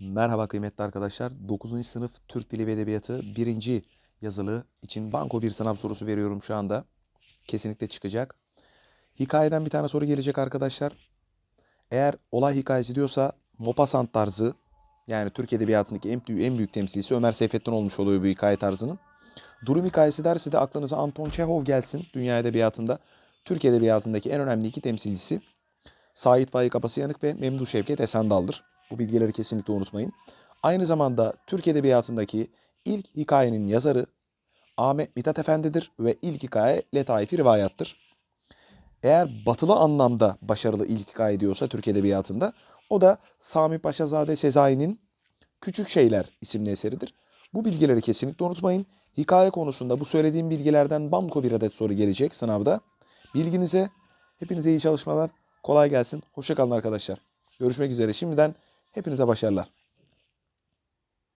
Merhaba kıymetli arkadaşlar. 9. sınıf Türk Dili ve Edebiyatı 1. yazılı için banko bir sınav sorusu veriyorum şu anda. Kesinlikle çıkacak. Hikayeden bir tane soru gelecek arkadaşlar. Eğer olay hikayesi diyorsa Maupassant tarzı yani Türk Edebiyatı'ndaki en büyük, en büyük temsilcisi Ömer Seyfettin olmuş oluyor bu hikaye tarzının. Durum hikayesi derse de aklınıza Anton Çehov gelsin dünya edebiyatında. Türk Edebiyatı'ndaki en önemli iki temsilcisi Sait Faik Abasıyanık ve Memduh Şevket Esendal'dır. Bu bilgileri kesinlikle unutmayın. Aynı zamanda Türk Edebiyatı'ndaki ilk hikayenin yazarı Ahmet Mithat Efendi'dir ve ilk hikaye Letaifi Rivayat'tır. Eğer batılı anlamda başarılı ilk hikaye diyorsa Türk Edebiyatı'nda o da Sami Paşazade Sezai'nin Küçük Şeyler isimli eseridir. Bu bilgileri kesinlikle unutmayın. Hikaye konusunda bu söylediğim bilgilerden banko bir adet soru gelecek sınavda. Bilginize, hepinize iyi çalışmalar. Kolay gelsin. Hoşçakalın arkadaşlar. Görüşmek üzere. Şimdiden hepinize başarılar.